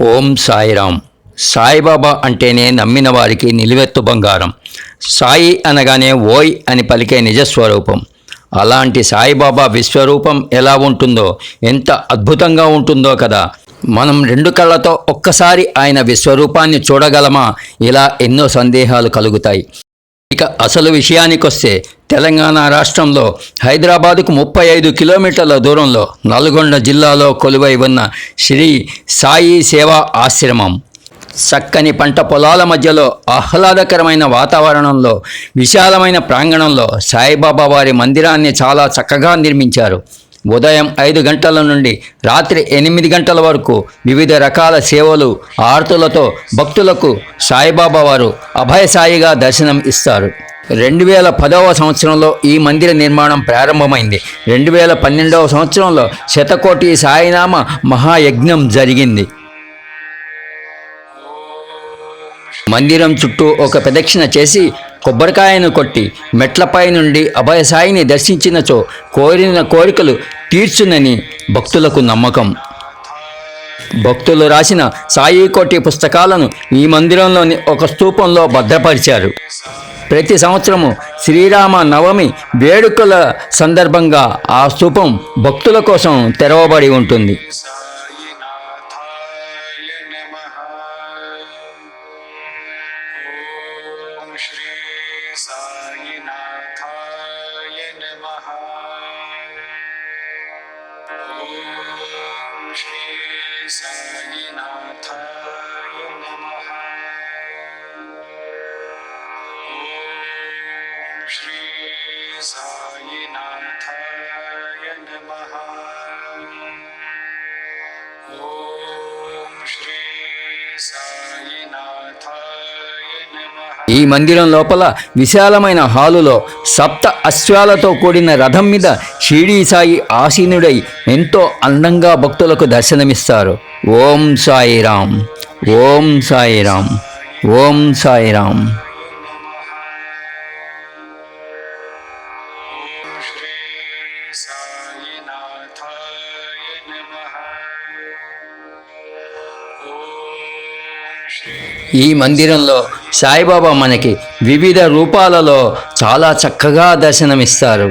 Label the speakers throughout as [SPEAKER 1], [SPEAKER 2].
[SPEAKER 1] ఓం సాయిరామ్. సాయిబాబా అంటేనే నమ్మిన వారికి నిలువెత్తు బంగారం. సాయి అనగానే ఓయ్ అని పలికే నిజస్వరూపం. అలాంటి సాయిబాబా విశ్వరూపం ఎలా ఉంటుందో ఎంత అద్భుతంగా ఉంటుందో కదా. మనం రెండు కళ్ళతో ఒక్కసారి ఆయన విశ్వరూపాన్ని చూడగలమా? ఇలా ఎన్నో సందేహాలు కలుగుతాయి. ఇక అసలు విషయానికొస్తే తెలంగాణ రాష్ట్రంలో హైదరాబాదుకు ముప్పై ఐదు కిలోమీటర్ల దూరంలో నల్గొండ జిల్లాలో కొలువై ఉన్న శ్రీ సాయి సేవా ఆశ్రమం. చక్కని పంట పొలాల మధ్యలో ఆహ్లాదకరమైన వాతావరణంలో విశాలమైన ప్రాంగణంలో సాయిబాబా వారి మందిరాన్ని చాలా చక్కగా నిర్మించారు. ఉదయం ఐదు గంటల నుండి రాత్రి ఎనిమిది గంటల వరకు వివిధ రకాల సేవలు ఆర్తులతో భక్తులకు సాయిబాబా వారు అభయసాయిగా దర్శనం ఇస్తారు. రెండు వేల పదవ సంవత్సరంలో ఈ మందిర నిర్మాణం ప్రారంభమైంది. రెండు వేల పన్నెండవ సంవత్సరంలో శతకోటి సాయినామ మహాయజ్ఞం జరిగింది. మందిరం చుట్టూ ఒక ప్రదక్షిణ చేసి కొబ్బరికాయను కొట్టి మెట్లపై నుండి అభయసాయిని దర్శించినచో కోరిన కోరికలు తీర్చునని భక్తులకు నమ్మకం. భక్తులు రాసిన సాయి కోటి పుస్తకాలను ఈ మందిరంలోని ఒక స్తూపంలో భద్రపరిచారు. ప్రతి సంవత్సరము శ్రీరామ నవమి వేడుకల సందర్భంగా ఆ స్తూపం భక్తుల కోసం తెరవబడి ఉంటుంది.
[SPEAKER 2] శ్రీ ఓం శ్రీ సాయినాథాయ నమః
[SPEAKER 1] ఈ మందిరం లోపల విశాలమైన హాలులో సప్త అశ్వాలతో కూడిన రథం మీద షిరిడీ సాయి ఆసీనుడై ఎంతో అందంగా భక్తులకు దర్శనమిస్తారు. ఓం సాయిరామ్ ఓం సాయిరామ్ ఓం సాయిరామ్
[SPEAKER 2] ఓం
[SPEAKER 1] ఈ మందిరంలో సాయిబాబా మనకి వివిధ రూపాలలో చాలా చక్కగా దర్శనమిస్తారు.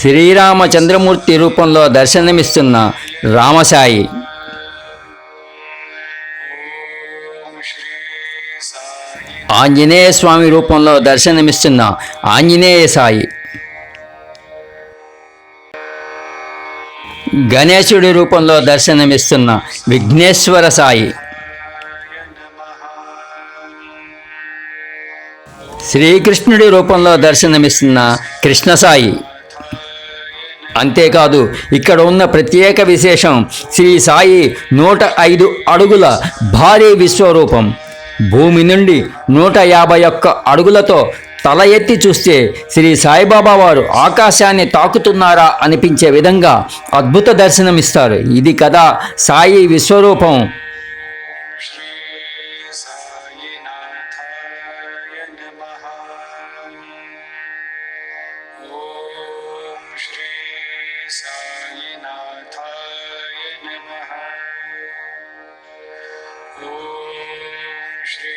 [SPEAKER 1] శ్రీరామచంద్రమూర్తి రూపంలో దర్శనమిస్తున్న రామసాయి. ఆంజనేయ స్వామి రూపంలో దర్శనమిస్తున్న ఆంజనేయ సాయి. గణేశుడి రూపంలో దర్శనమిస్తున్న విఘ్నేశ్వర సాయి. శ్రీకృష్ణుడి రూపంలో దర్శనమిస్తున్న కృష్ణ సాయి. అంతేకాదు ఇక్కడ ఉన్న ప్రత్యేక విశేషం శ్రీ సాయి నూట ఐదు అడుగుల భారీ విశ్వరూపం. భూమి నుండి నూట యాభై ఒక్క అడుగులతో తల ఎత్తి చూస్తే శ్రీ సాయిబాబా వారు ఆకాశాన్ని తాకుతున్నారా అనిపించే విధంగా అద్భుత దర్శనమిస్తారు. ఇది కదా సాయి విశ్వరూపం.
[SPEAKER 2] సాయినాథాయ ఓం శ్రీ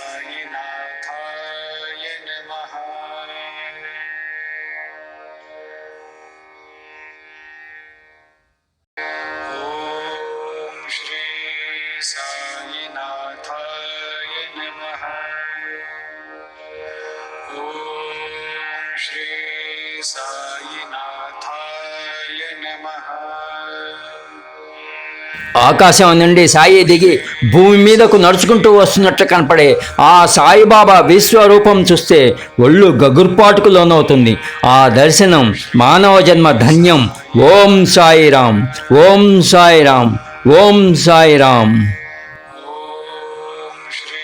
[SPEAKER 1] ఆకాశం నుండి సాయి దిగి భూమి మీదకు నడుచుకుంటూ వస్తున్నట్లు కనపడే ఆ సాయిబాబా విశ్వరూపం చూస్తే ఒళ్ళు గగుర్పాటుకు లోనవుతుంది ఆ దర్శనం మానవ జన్మ ధన్యం. ఓం సాయిరాం ఓం సాయిరాం ఓం సాయిరాం
[SPEAKER 2] ఓం శ్రీ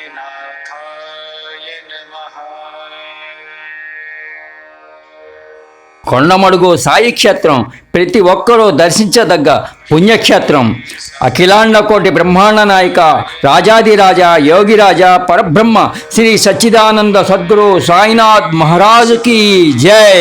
[SPEAKER 1] కొండమడుగు సాయి క్షేత్రం ప్రతి ఒక్కరూ దర్శించదగ్గ పుణ్యక్షేత్రం. అఖిలాండ కోటి బ్రహ్మాండ నాయక రాజాదిరాజా యోగిరాజా పరబ్రహ్మ శ్రీ సచ్చిదానంద సద్గురు సాయినాథ్ మహారాజుకి జై.